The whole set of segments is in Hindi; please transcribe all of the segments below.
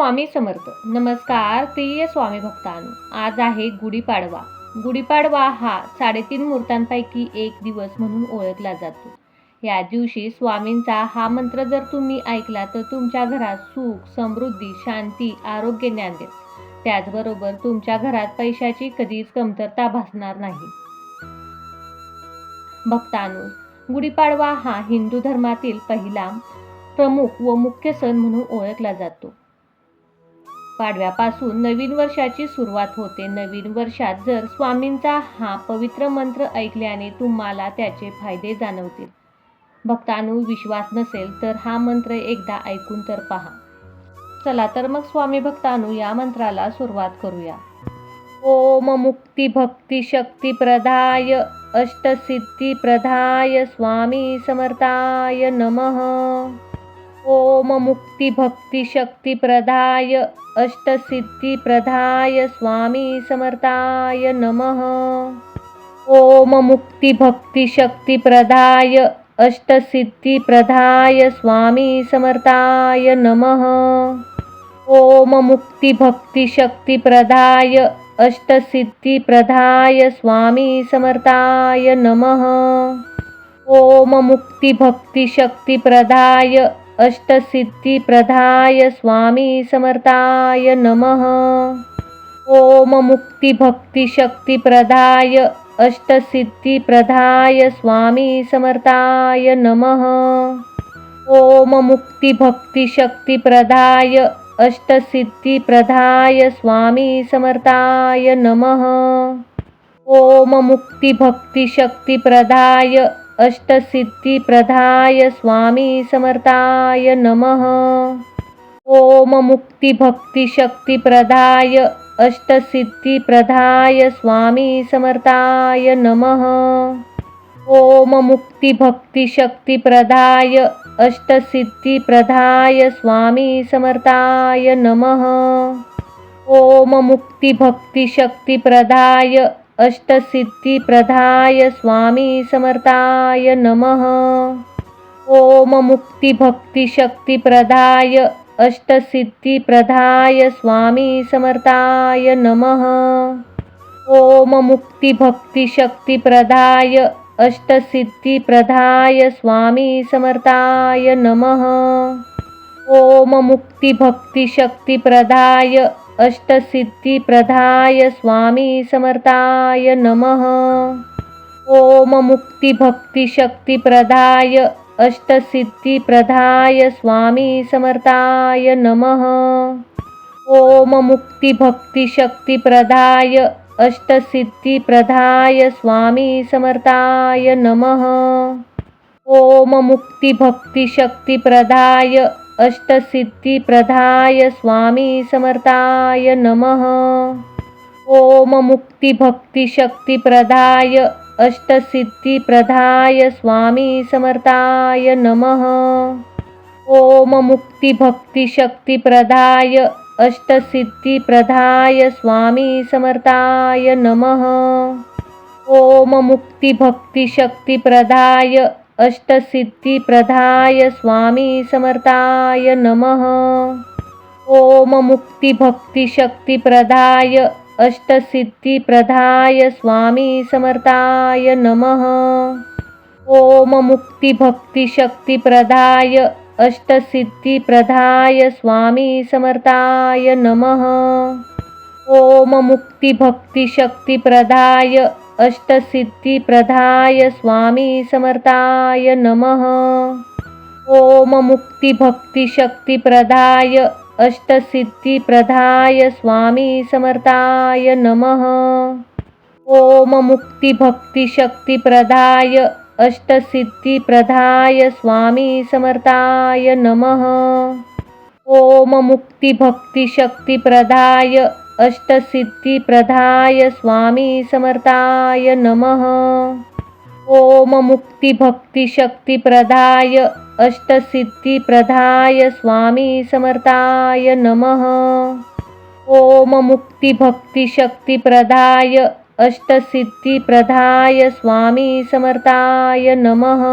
स्वामी समर्थ. नमस्कार प्रिय स्वामी भक्तांनो. आज आहे गुढीपाडवा. गुढीपाडवा हा साडेतीन मूर्तांपैकी एक दिवस म्हणून ओळखला जातो. या दिवशी स्वामींचा हा मंत्र जर तुम्ही ऐकला तर तुमच्या घरात सुख समृद्धी शांती आरोग्य ज्ञान देत त्याचबरोबर तुमच्या घरात पैशाची कधीच कमतरता भासणार नाही. भक्तांनो गुढीपाडवा हा हिंदू धर्मातील पहिला प्रमुख व मुख्य सण म्हणून ओळखला जातो. पाडव्यापासून नवीन वर्षाची सुरुवात होते. नवीन वर्षात जर स्वामींचा हा पवित्र मंत्र ऐकल्याने तुम्हाला त्याचे फायदे जाणवतील. भक्तांनो विश्वास नसेल तर हा मंत्र एकदा ऐकून तर पहा. चला तर मग स्वामी भक्तानू या मंत्राला सुरुवात करूया. ओम मुक्ती भक्ती शक्ती प्रदाय अष्टसिद्धी प्रदाय स्वामी समर्थाय नमः. ओम मुक्तिभक्तिशक्तिप्रदाय अष्टसिद्धिप्रदाय स्वामी समर्थाय नमः। ओम मुक्तिभक्तिशक्तिप्रदाय अष्टसिद्धिप्रदाय स्वामी समर्थाय नमः। ओम मुक्तिभक्तिशक्तिप्रदाय अष्टसिद्धिप्रदाय स्वामी समर्थाय नमः। ओम मुक्तिभक्तिशक्तिप्रदाय भक्ती शक्ती प्रदाय अष्टसिद्धी प्रदाय स्वामी समर्थाय नमः। ओम मुक्ती भक्ती शक्ती प्रदाय अष्टसिद्धी प्रदाय स्वामी समर्थाय नमः। ओम मुक्ती भक्ती शक्ती प्रदाय अष्टसिद्धी प्रदाय स्वामी समर्थाय नमः। ओम मुक्ती भक्ती शक्ती प्रदाय अष्टसिद्धी प्रदाय स्वामी समर्थाय नमः। ओम मुक्ती भक्ती शक्ती प्रदाय अष्टसिद्धी प्रदाय स्वामी समर्थाय नमः। ओम मुक्ती भक्ती शक्ती प्रदाय अष्टसिद्धी प्रदाय स्वामी समर्थाय नमः। ओम मुक्ती अष्टसिद्धिप्रधाय स्वामी समर्थाय नमः। ॐ मुक्तिभक्तिशक्तिप्रदाय अष्टसिद्धिप्रदाय स्वामी समर्थाय नमः। ॐ मुक्तिभक्तिशक्तिप्रदाय अष्टसिद्धिप्रदाय स्वामी समर्थाय नमः। ॐ मुक्तिभक्तिशक्तिप्रदाय अष्टसिद्धिप्रधाय स्वामी समर्थाय नमः। ॐ मुक्तिभक्तिशक्तिप्रदाय अष्टसिद्धिप्रदाय स्वामी समर्थाय नमः। ॐ मुक्तिभक्तिशक्तिप्रदाय अष्टसिद्धिप्रदाय स्वामी समर्थाय नमः। ॐ मुक्तिभक्तिशक्तिप्रदाय भक्ती शक्ती प्रदाय अष्टसिद्धी प्रदाय स्वामी समर्थाय नमः। ओम मुक्ती भक्ती शक्ती प्रदाय अष्टसिद्धी प्रदाय स्वामी समर्थाय नमः। ओम मुक्ती भक्ती शक्ती प्रदाय अष्टसिद्धी प्रदाय स्वामी समर्थाय नमः। ओम मुक्ती भक्ती शक्ती प्रदाय अष्टसिद्धी प्रदाय स्वामी समर्थाय नमः। ओम मुक्ती भक्ती शक्ती प्रदाय अष्टसिद्धी प्रदाय स्वामी समर्थाय नमः। ओम मुक्ती भक्ती शक्ती प्रदाय अष्टसिद्धी प्रदाय स्वामी समर्थाय नमः। ओम मुक्ती भक्ती शक्ती प्रदाय अष्टसिद्धी प्रदाय स्वामी समर्थाय नमः। ओम मुक्ती भक्ती शक्ती प्रदाय अष्टसिद्धी प्रदाय स्वामी समर्थाय नमः। ओम मुक्ती भक्ती शक्ती प्रदाय अष्टसिद्धी प्रदाय स्वामी समर्थाय नमः। ओम मुक्ती भक्ती शक्ती प्रदाय अष्टसिद्धी प्रदाय स्वामी समर्थाय नमः। ओम मुक्ती भक्ती शक्ती प्रदाय अष्टसिद्धी प्रदाय स्वामी समर्थाय नमः। ओम मुक्ती भक्ती शक्ती प्रदाय अष्टसिद्धी प्रदाय स्वामी समर्थाय नमः।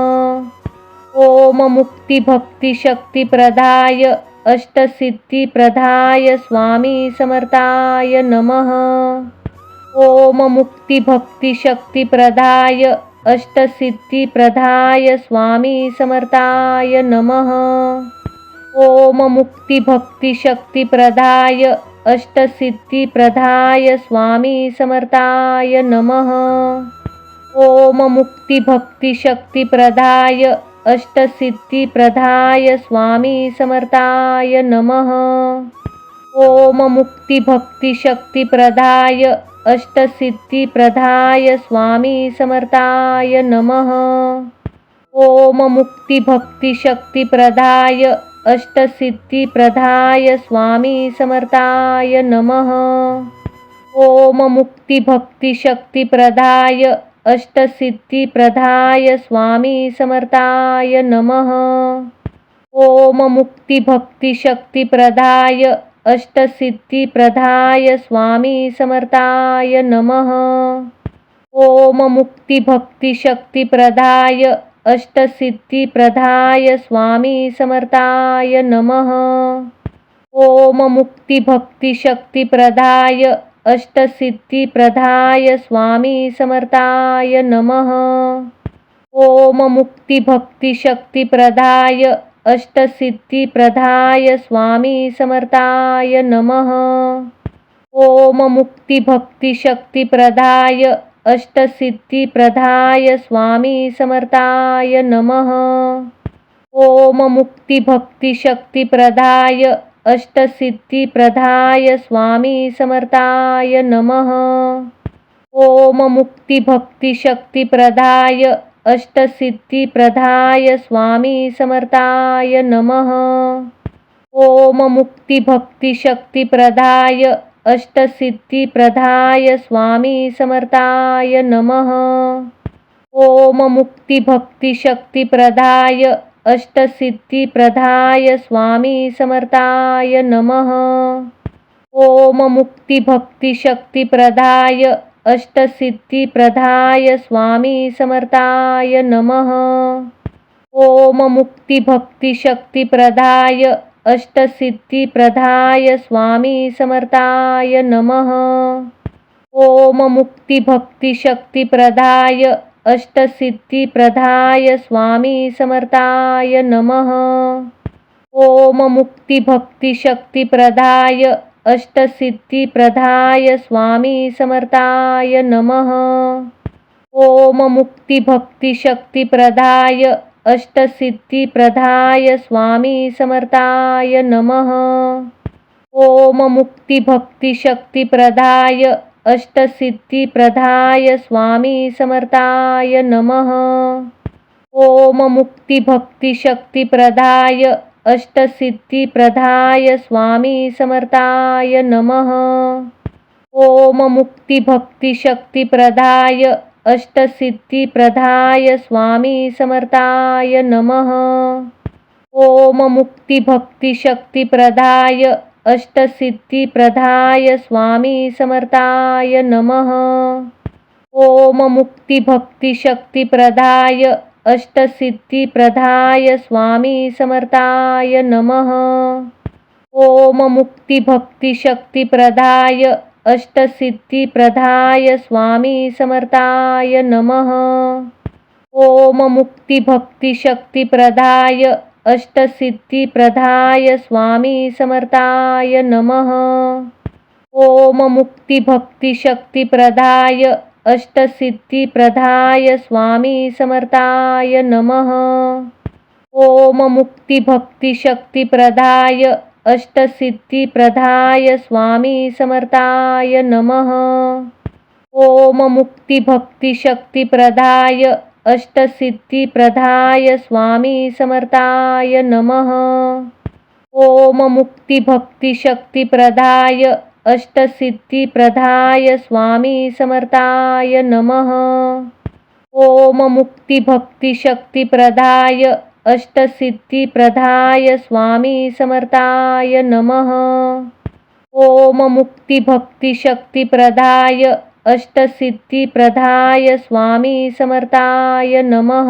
ओम मुक्ती भक्ती शक्ती प्रदाय अष्टसिद्धिप्रदाय स्वामी समर्थाय नमः। ॐ मुक्तिभक्तिशक्तिप्रदाय अष्टसिद्धिप्रदाय स्वामी समर्थाय नमः। ॐ मुक्तिभक्तिशक्तिप्रदाय अष्टसिद्धिप्रदाय स्वामी समर्थाय नमः। ॐ मुक्तिभक्तिशक्तिप्रदाय अष्टसिद्धिप्रदाय स्वामी समर्थाय नमः। ॐ मुक्तिभक्तिशक्तिप्रदाय अष्टसिद्धिप्रदाय स्वामी समर्थाय नमः। ॐ मुक्तिभक्तिशक्तिप्रदाय अष्टसिद्धिप्रदाय स्वामी समर्थाय नमः। ॐ मुक्तिभक्तिशक्तिप्रदाय अष्टसिद्धिप्रदाय स्वामी समर्थाय नमः। ॐ मुक्तिभक्तिशक्तिप्रदाय अष्टसिद्धिप्रदाय स्वामी समर्थाय नमः। ॐ मुक्तिभक्तिशक्तिप्रदाय अष्टसिद्धिप्रदाय स्वामी समर्थाय नमः। ॐ मुक्तिभक्तिशक्तिप्रदाय अष्टसिद्धिप्रदाय स्वामी समर्थाय नमः। ॐ मुक्तिभक्तिशक्तिप्रदाय अष्टसिद्धिप्रदाय स्वामी समर्थाय नमः। ॐ मुक्तिभक्तिशक्तिप्रदाय अष्टसिद्धिप्रदाय स्वामी समर्थाय नमः। ॐ मुक्तिभक्तिशक्तिप्रदाय अष्टसिद्धिप्रदाय स्वामी समर्थाय नमः। ॐ मुक्तिभक्तिशक्तिप्रदाय अष्टसिद्धिप्रदाय स्वामी समर्थाय नमः। ॐ मुक्तिभक्तिशक्तिप्रदाय अष्टसिद्धिप्रदाय स्वामी समर्थाय नमः। ॐ मुक्तिभक्तिशक्तिप्रदाय अष्टसिद्धिप्रदाय स्वामी समर्थाय नमः। ॐ मुक्तिभक्तिशक्तिप्रदाय अष्टसिद्धिप्रदाय स्वामी समर्थाय नमः। ॐ मुक्तिभक्तिशक्तिप्रदाय अष्टसिद्धिप्रदाय स्वामी समर्थाय नमः। ॐ मुक्तिभक्तिशक्तिप्रदाय अष्टसिद्धिप्रदाय स्वामी समर्थाय नमः। ॐ मुक्तिभक्तिशक्तिप्रदाय अष्टसिद्धिप्रदाय स्वामी समर्थाय नमः। ॐ मुक्तिभक्तिशक्तिप्रदाय अष्टसिद्धिप्रदाय स्वामी समर्थाय नमः। ॐ मुक्तिभक्तिशक्तिप्रदाय अष्टसिद्धिप्रदाय स्वामी समर्थाय नमः। ॐ मुक्तिभक्तिशक्तिप्रदाय अष्टसिद्धिप्रदाय स्वामी समर्थाय नमः। ॐ मुक्तिभक्तिशक्तिप्रदाय अष्टसिद्धिप्रदाय स्वामी समर्थाय नमः। ॐ मुक्तिभक्तिशक्तिप्रदाय अष्टसिद्धिप्रदाय स्वामी समर्थाय नमः। ॐ मुक्तिभक्तिशक्तिप्रदाय अष्टसिद्धिप्रदाय स्वामी समर्थाय नमः। ॐ मुक्तिभक्तिशक्तिप्रदाय अष्टसिद्धिप्रदाय स्वामी समर्थाय नमः। ॐ मुक्तिभक्तिशक्तिप्रदाय अष्टसिद्धिप्रदाय स्वामी समर्थाय नमः। ॐ मुक्तिभक्तिशक्तिप्रदाय अष्टसिद्धिप्रदाय स्वामी समर्थाय नमः। ॐ मुक्तिभक्तिशक्तिप्रदाय अष्टसिद्धिप्रदाय स्वामी समर्थाय नमः। ॐ मुक्तिभक्तिशक्तिप्रदाय अष्टसिद्धिप्रदाय स्वामी समर्थाय नमः। ॐ मुक्तिभक्तिशक्तिप्रदाय अष्टसिद्धिप्रदाय स्वामी समर्थाय नमः। ॐ मुक्तिभक्तिशक्तिप्रदाय अष्टसिद्धिप्रदाय स्वामी समर्थाय नमः। ॐ मुक्तिभक्तिशक्तिप्रदाय अष्टसिद्धिप्रदाय स्वामी समर्थाय नमः।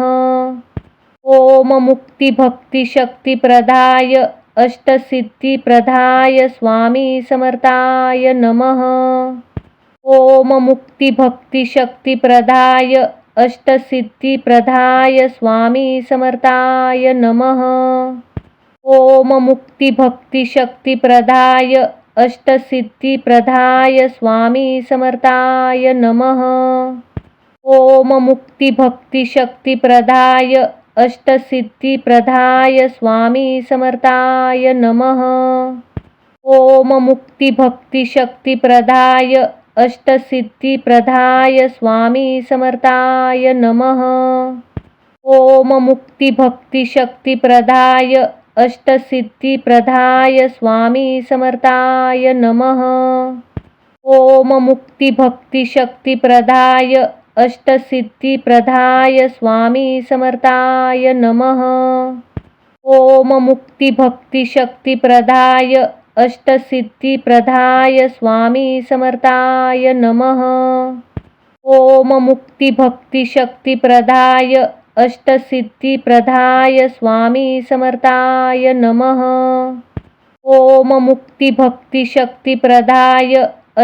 ॐ मुक्तिभक्तिशक्तिप्रदाय अष्टसिद्धिप्रदाय स्वामी समर्थाय नमः। ॐ मुक्तिभक्तिशक्तिप्रदाय अष्टसिद्धिप्रदाय स्वामी समर्थाय नमः। ॐ मुक्तिभक्तिशक्तिप्रदाय अष्टसिद्धिप्रदाय स्वामी समर्थाय नमः। ॐ मुक्तिभक्तिशक्तिप्रदाय अष्टसिद्धिप्रदाय स्वामी समर्थाय नमः। ॐ मुक्तिभक्तिशक्तिप्रदाय अष्टसिद्धिप्रदाय स्वामी समर्थाय नमः। ॐ मुक्तिभक्तिशक्तिप्रदाय अष्टसिद्धिप्रदाय स्वामी समर्थाय नमः। ॐ मुक्तिभक्तिशक्तिप्रदाय अष्टसिद्धिप्रदाय स्वामी समर्थाय नमः। ॐ मुक्तिभक्तिशक्तिप्रदाय अष्टसिद्धिप्रदाय स्वामी समर्थाय नमः। ॐ मुक्तिभक्तिशक्तिप्रदाय अष्टसिद्धिप्रदाय स्वामी समर्थाय नमः। ॐ मुक्तिभक्तिशक्तिप्रदाय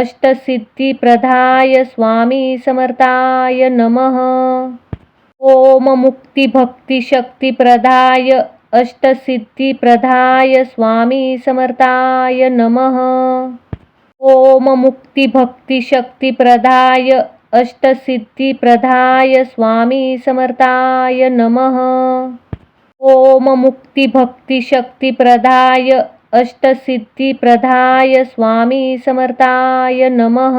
अष्टसिद्धिप्रदाय स्वामी समर्थाय नमः। ॐ मुक्तिभक्तिशक्तिप्रदाय अष्टसिद्धिप्रदाय स्वामी समर्थाय नमः। ॐ मुक्तिभक्तिशक्तिप्रदाय अष्टसिद्धिप्रदाय स्वामी समर्थाय नमः। ॐ मुक्तिभक्तिशक्तिप्रदाय अष्टसिद्धिप्रदाय स्वामी समर्थाय नमः।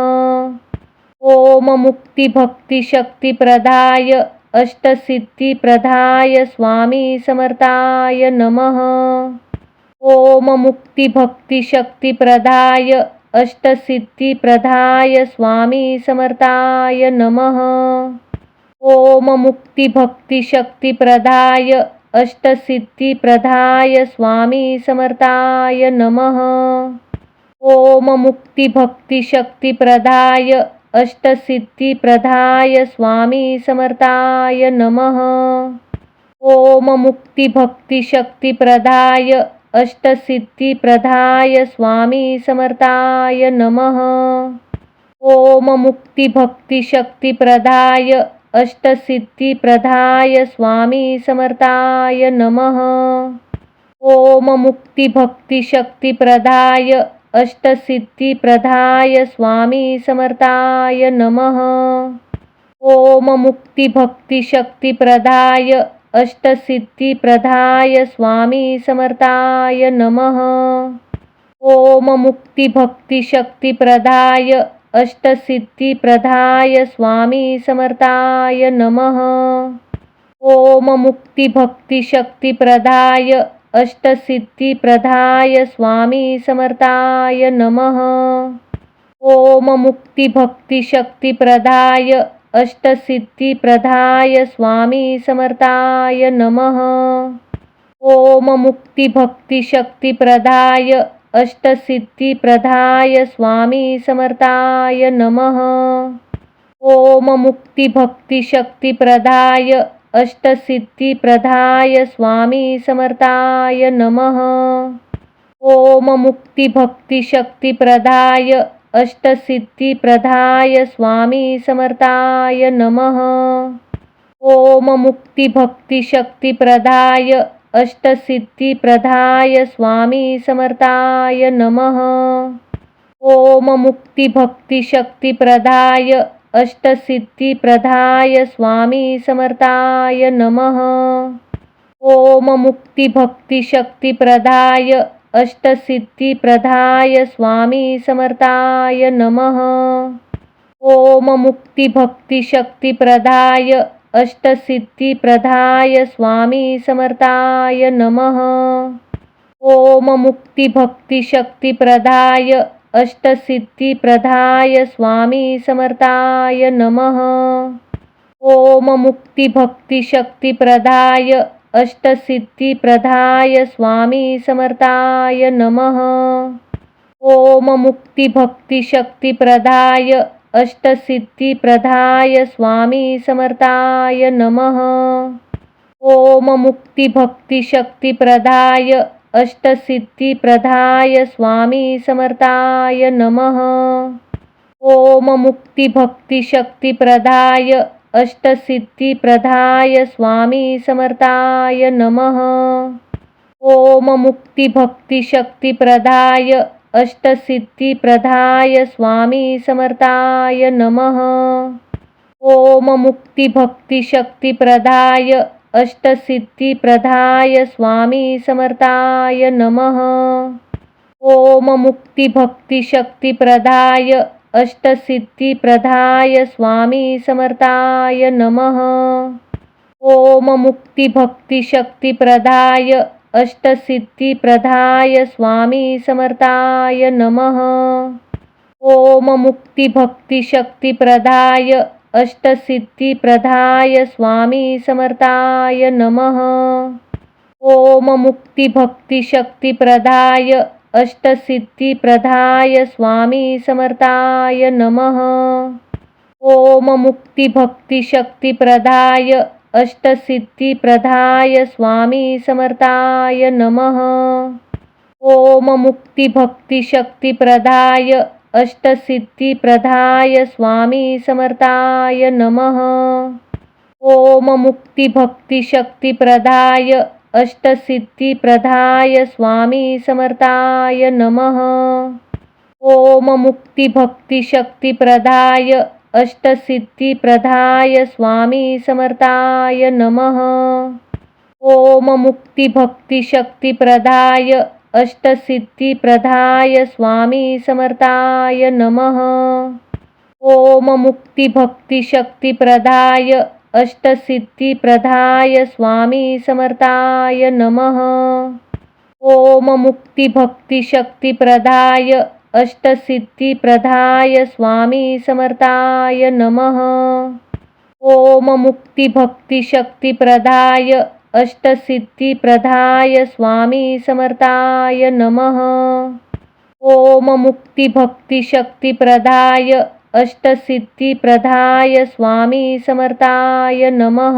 ॐ मुक्तिभक्तिशक्तिप्रदाय अष्टसिद्धिप्रदाय स्वामी समर्थाय नमः। ॐ मुक्तिभक्तिशक्तिप्रदाय अष्टसिद्धिप्रदाय स्वामी समर्थाय नमः। ॐ मुक्तिभक्तिशक्तिप्रदाय अष्टसिद्धिप्रदाय स्वामी समर्थाय नमः। ॐ मुक्तिभक्तिशक्तिप्रदाय अष्टसिद्धिप्रदाय स्वामी समर्थाय नमः। ॐ मुक्तिभक्तिशक्तिप्रदाय अष्टसिद्धिप्रदाय स्वामी समर्थाय नमः। ॐ मुक्तिभक्तिशक्तिप्रदाय अष्टसिद्धिप्रदाय स्वामी समर्थाय नमः। ॐ मुक्तिभक्तिशक्तिप्रदाय अष्टसिद्धिप्रदाय स्वामी समर्थाय नमः। ॐ मुक्तिभक्तिशक्तिप्रदाय अष्टसिद्धिप्रदाय स्वामी समर्थाय नमः। ॐ मुक्तिभक्तिशक्तिप्रदाय अष्टसिद्धिप्रदाय स्वामी समर्थाय नमः। ॐ मुक्तिभक्तिशक्तिप्रदाय अष्टसिद्धिप्रदाय स्वामी समर्थाय नमः। ॐ मुक्तिभक्तिशक्तिप्रदाय अष्टसिद्धिप्रदाय स्वामी समर्थाय नमः। ॐ मुक्तिभक्तिशक्तिप्रदाय अष्टसिद्धिप्रदाय स्वामी समर्थाय नमः। ॐ मुक्तिभक्तिशक्तिप्रदाय अष्टसिद्धिप्रदाय स्वामी समर्थाय नमः। ॐ मुक्तिभक्तिशक्तिप्रदाय अष्टसिद्धिप्रदाय स्वामी समर्थाय नमः। ॐ मुक्तिभक्तिशक्तिप्रदाय अष्टसिद्धिप्रदाय स्वामी समर्थाय नमः। ॐ मुक्तिभक्तिशक्तिप्रदाय अष्टसिद्धिप्रदाय स्वामी समर्थाय नमः। ॐ मुक्तिभक्तिशक्तिप्रदाय अष्टसिद्धिप्रदाय स्वामी समर्थाय नमः। ॐ मुक्तिभक्तिशक्तिप्रदाय अष्टसिद्धिप्रदाय स्वामी समर्थाय नमः। ॐ मुक्तिभक्तिशक्तिप्रदाय अष्टसिद्धिप्रदाय स्वामी समर्थाय नमः। ॐ मुक्तिभक्तिशक्तिप्रदाय अष्टसिद्धिप्रदाय स्वामी समर्थाय नमः। ॐ मुक्तिभक्तिशक्तिप्रदाय अष्टसिद्धिप्रदाय स्वामी समर्थाय नमः। ॐ मुक्तिभक्तिशक्तिप्रदाय अष्टसिद्धिप्रदाय स्वामी समर्थाय नमः। ॐ मुक्तिभक्तिशक्तिप्रदाय अष्टसिद्धिप्रदाय स्वामी समर्थाय नमः। ॐ मुक्तिभक्तिशक्तिप्रदाय अष्टसिद्धिप्रदाय स्वामी समर्थाय नमः। ॐ मुक्तिभक्तिशक्तिप्रदाय अष्टसिद्धिप्रदाय स्वामी समर्थाय नमः। ॐ मुक्तिभक्तिशक्तिप्रदाय अष्टसिद्धिप्रदाय स्वामी समर्थाय नमः। ॐ मुक्तिभक्तिशक्तिप्रदाय अष्टसिद्धिप्रदाय स्वामी समर्थाय नमः। ॐ मुक्तिभक्तिशक्तिप्रदाय अष्टसिद्धिप्रदाय स्वामी समर्थाय नमः। ॐ मुक्तिभक्तिशक्तिप्रदाय अष्टसिद्धिप्रदाय स्वामी समर्थाय नमः। ॐ मुक्तिभक्तिशक्तिप्रदाय अष्टसिद्धिप्रदाय स्वामी समर्थाय नमः। ॐ मुक्तिभक्तिशक्तिप्रदाय अष्टसिद्धिप्रदाय स्वामी समर्थाय नमः। ॐ मुक्तिभक्तिशक्तिप्रदाय अष्टसिद्धिप्रदाय स्वामी समर्थाय नमः। ॐ मुक्तिभक्तिशक्तिप्रदाय अष्टसिद्धिप्रदाय स्वामी समर्थाय नमः। ॐ मुक्तिभक्तिशक्तिप्रदाय अष्टसिद्धिप्रदाय स्वामी समर्थाय नमः। ॐ मुक्तिभक्तिशक्तिप्रदाय अष्टसिद्धिप्रदाय स्वामी समर्थाय नमः। ॐ मुक्तिभक्तिशक्तिप्रदाय अष्टसिद्धिप्रदाय स्वामी समर्थाय नमः। ॐ मुक्तिभक्तिशक्तिप्रदाय अष्टसिद्धिप्रदाय स्वामी समर्थाय नमः। ॐ मुक्तिभक्तिशक्तिप्रदाय अष्टसिद्धिप्रदाय स्वामी समर्थाय नमः।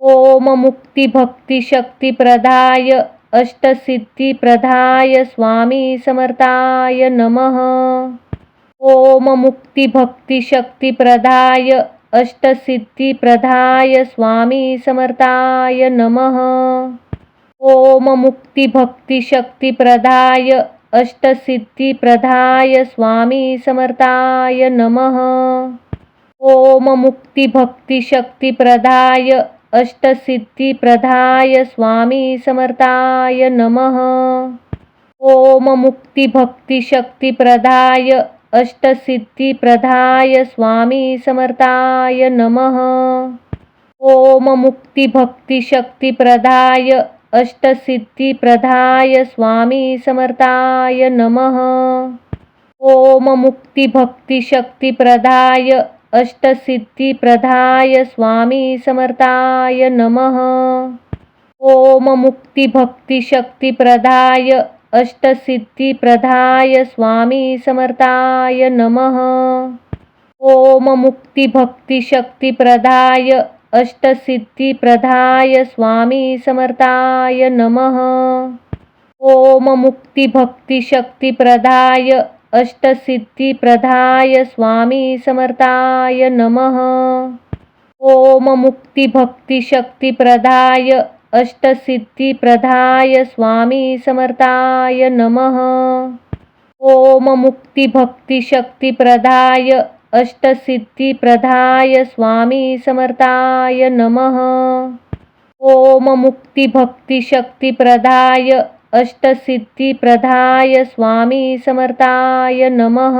ॐ मुक्तिभक्तिशक्तिप्रदाय अष्टसिद्धिप्रदाय स्वामी समर्थाय नमः। ॐ मुक्तिभक्तिशक्तिप्रदाय अष्टसिद्धिप्रदाय स्वामी समर्थाय नमः। ॐ मुक्तिभक्तिशक्तिप्रदाय अष्टसिद्धिप्रदाय स्वामी समर्थाय नमः। ॐ मुक्तिभक्तिशक्तिप्रदाय अष्टसिद्धिप्रदाय स्वामी समर्थाय नमः। ॐ मुक्तिभक्तिशक्तिप्रदाय अष्टसिद्धिप्रदाय स्वामी समर्थाय नमः। ॐ मुक्तिभक्तिशक्तिप्रदाय अष्टसिद्धिप्रदाय स्वामी समर्थाय नमः। ॐ मुक्तिभक्तिशक्तिप्रदाय अष्टसिद्धिप्रदाय स्वामी समर्थाय नमः। ॐ मुक्तिभक्तिशक्तिप्रदाय अष्टसिद्धिप्रदाय स्वामी समर्थाय नमः। ॐ मुक्तिभक्तिशक्तिप्रदाय अष्टसिद्धिप्रदाय स्वामी समर्थाय नमः। ॐ मुक्तिभक्तिशक्तिप्रदाय अष्टसिद्धिप्रदाय स्वामी समर्थाय नमः। ॐ मुक्तिभक्तिशक्तिप्रदाय अष्टसिद्धिप्रदाय स्वामी समर्थाय नमः। ॐ मुक्तिभक्तिशक्तिप्रदाय अष्टसिद्धिप्रदाय स्वामी समर्थाय नमः। ॐ मुक्तिभक्तिशक्तिप्रदाय अष्टसिद्धिप्रदाय स्वामी समर्थाय नमः।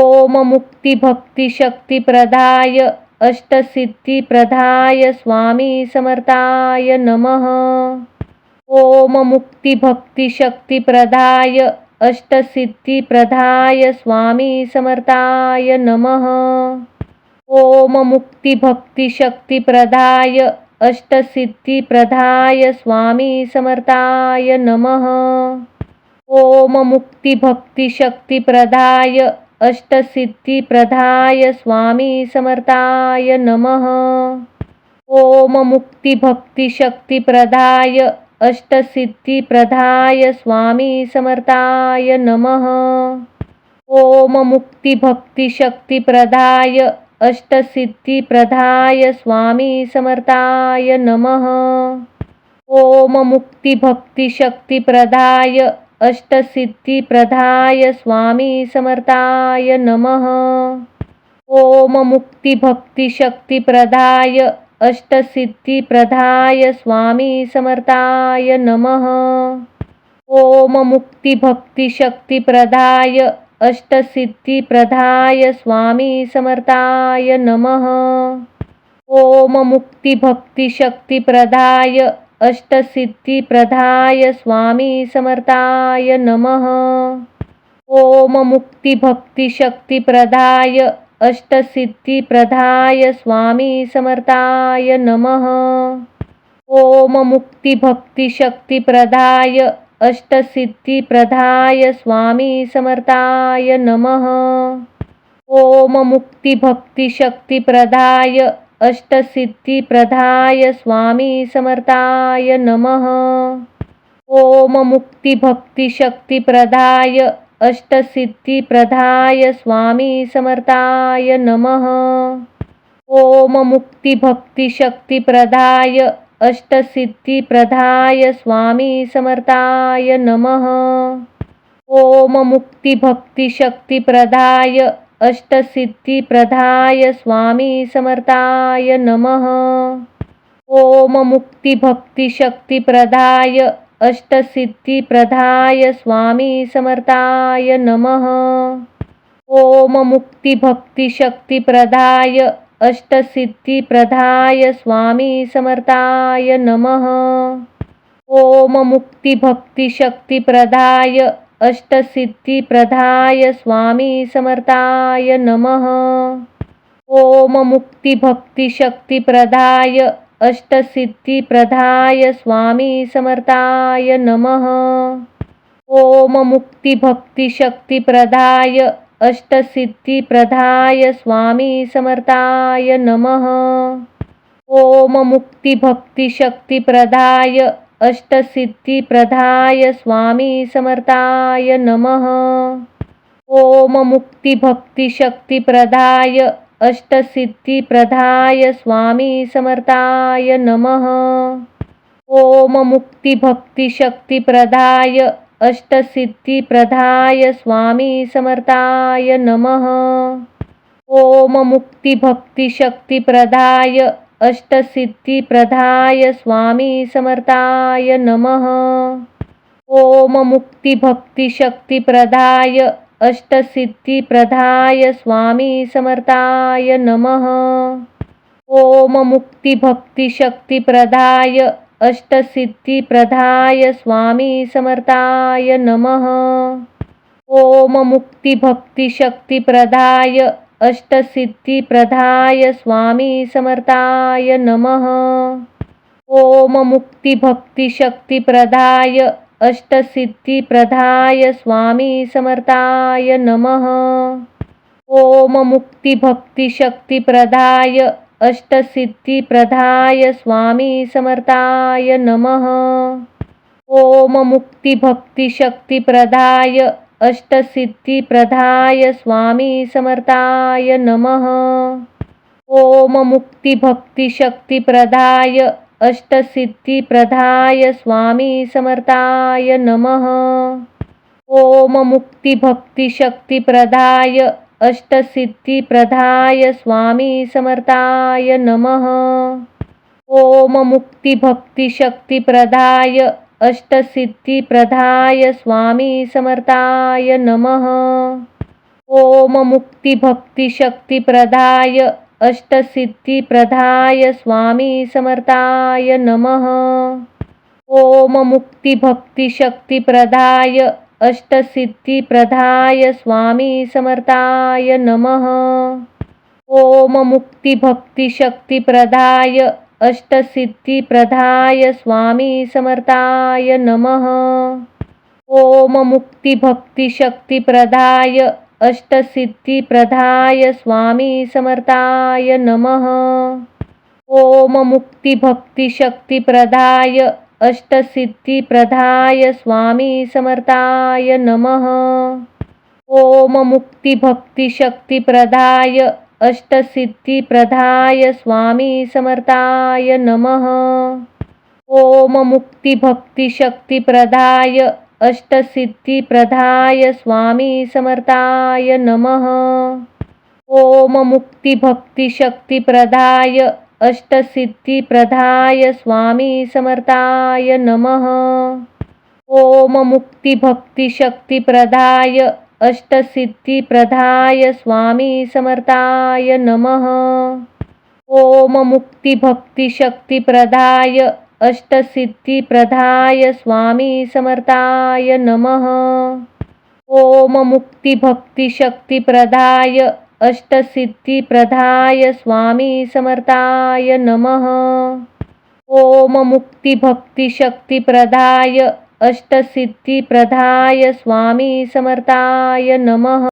ॐ मुक्तिभक्तिशक्तिप्रदाय अष्टसिद्धिप्रदाय स्वामी समर्थाय नमः। ॐ मुक्तिभक्तिशक्तिप्रदाय अष्टसिद्धिप्रदाय स्वामी समर्थाय नमः। ॐ मुक्तिभक्तिशक्तिप्रदाय अष्टसिद्धिप्रदाय स्वामी समर्थाय नमः। ॐ मुक्तिभक्तिशक्तिप्रदाय अष्टसिद्धिप्रदाय स्वामी समर्थाय नमः। ॐ मुक्तिभक्तिशक्तिप्रदाय अष्टसिद्धिप्रदाय स्वामी समर्थाय नमः। ॐ मुक्तिभक्तिशक्तिप्रदाय अष्टसिद्धिप्रदाय स्वामी समर्थाय नमः। ॐ मुक्तिभक्तिशक्तिप्रदाय अष्टसिद्धिप्रदाय स्वामी समर्थाय नमः। ॐ मुक्तिभक्तिशक्तिप्रदाय अष्टसिद्धिप्रदाय स्वामी समर्थाय नमः। ॐ मुक्तिभक्तिशक्तिप्रदाय अष्टसिद्धिप्रदाय स्वामी समर्थाय नमः। ॐ मुक्तिभक्तिशक्तिप्रदाय अष्टसिद्धिप्रदाय स्वामी समर्थाय नमः। ॐ मुक्तिभक्तिशक्तिप्रदाय अष्टसिद्धिप्रदाय स्वामी समर्थाय नमः। ॐ मुक्तिभक्तिशक्तिप्रदाय अष्टसिद्धिप्रदाय स्वामी समर्थाय नमः। ॐ मुक्तिभक्तिशक्तिप्रदाय अष्टसिद्धिप्रदाय स्वामी समर्थाय नमः। ॐ मुक्तिभक्तिशक्तिप्रदाय अष्टसिद्धिप्रदाय स्वामी समर्थाय नमः। ॐ मुक्तिभक्तिशक्तिप्रदाय अष्टसिद्धिप्रदाय स्वामी समर्थाय नमः। ॐ मुक्तिभक्तिशक्तिप्रदाय अष्टसिद्धिप्रदाय स्वामी समर्थाय नमः। ॐ मुक्तिभक्तिशक्तिप्रदाय अष्टसिद्धिप्रदाय स्वामी समर्थाय नमः। ॐ मुक्तिभक्तिशक्तिप्रदाय अष्टसिद्धिप्रदाय स्वामी समर्थाय नमः। ॐ मुक्तिभक्तिशक्तिप्रदाय अष्टसिद्धिप्रदाय स्वामी समर्थाय नमः। ॐ मुक्तिभक्तिशक्तिप्रदाय अष्टसिद्धिप्रदाय स्वामी समर्थाय नमः। ॐ मुक्तिभक्तिशक्तिप्रदाय अष्टसिद्धिप्रदाय स्वामी समर्थाय नमः। ॐ मुक्तिभक्तिशक्तिप्रदाय अष्टसिद्धिप्रदाय स्वामी समर्थाय नमः। ॐ मुक्तिभक्तिशक्तिप्रदाय अष्टसिद्धिप्रदाय स्वामी समर्थाय नमः। ॐ मुक्तिभक्तिशक्तिप्रदाय अष्टसिद्धिप्रदाय स्वामी समर्थाय नमः। ॐ मुक्तिभक्तिशक्तिप्रदाय अष्टसिद्धिप्रदाय स्वामी समर्थाय नमः। ॐ मुक्तिभक्तिशक्तिप्रदाय अष्टसिद्धिप्रदाय स्वामी समर्थाय नमः। ॐ मुक्तिभक्तिशक्तिप्रदाय अष्टसिद्धिप्रदाय स्वामी समर्थाय नमः। ॐ मुक्तिभक्तिशक्तिप्रदाय अष्टसिद्धिप्रदाय स्वामी समर्थाय नमः। ॐ मुक्तिभक्तिशक्तिप्रदाय अष्टसिद्धिप्रदाय स्वामी समर्थाय नमः। ॐ मुक्तिभक्तिशक्तिप्रदाय अष्टसिद्धिप्रदाय स्वामी समर्थाय नमः। ॐ मुक्तिभक्तिशक्तिप्रदाय अष्टसिद्धिप्रदाय स्वामी समर्थाय नमः। ॐ मुक्तिभक्तिशक्तिप्रदाय अष्टसिद्धिप्रदाय स्वामी समर्थाय नमः। ॐ मुक्तिभक्तिशक्तिप्रदाय अष्टसिद्धिप्रदाय स्वामी समर्थाय नमः। ॐ मुक्तिभक्तिशक्तिप्रदाय अष्टसिद्धिप्रदाय स्वामी समर्थाय नमः। ॐ मुक्तिभक्तिशक्तिप्रदाय अष्टसिद्धिप्रदाय स्वामी समर्थाय नमः। ॐ मुक्तिभक्तिशक्तिप्रदाय अष्टसिद्धिप्रदाय स्वामी समर्थाय नमः। ॐ मुक्तिभक्तिशक्तिप्रदाय अष्टसिद्धिप्रदाय स्वामी समर्थाय नमः। ॐ मुक्तिभक्तिशक्तिप्रदाय अष्टसिद्धिप्रदाय स्वामी समर्थाय नमः। ॐ मुक्तिभक्तिशक्तिप्रदाय अष्टसिद्धिप्रदाय स्वामी समर्थाय नमः। ॐ मुक्तिभक्तिशक्तिप्रदाय अष्टसिद्धिप्रदाय स्वामी समर्थाय नमः। ॐ मुक्तिभक्तिशक्तिप्रदाय अष्टसिद्धिप्रदाय स्वामी समर्थाय नमः। ॐ मुक्तिभक्तिशक्तिप्रदाय अष्टसिद्धिप्रदाय स्वामी समर्थाय नमः। ॐ मुक्तिभक्तिशक्तिप्रदाय अष्टसिद्धिप्रदाय स्वामी समर्थाय नमः। ॐ मुक्तिभक्तिशक्तिप्रदाय अष्टसिद्धिप्रदाय स्वामी समर्थाय नमः। ॐ मुक्तिभक्तिशक्तिप्रदाय अष्टसिद्धिप्रदाय स्वामी समर्थाय नमः। ॐ मुक्तिभक्तिशक्तिप्रदाय अष्टसिद्धिप्रदाय स्वामी समर्थाय नमः।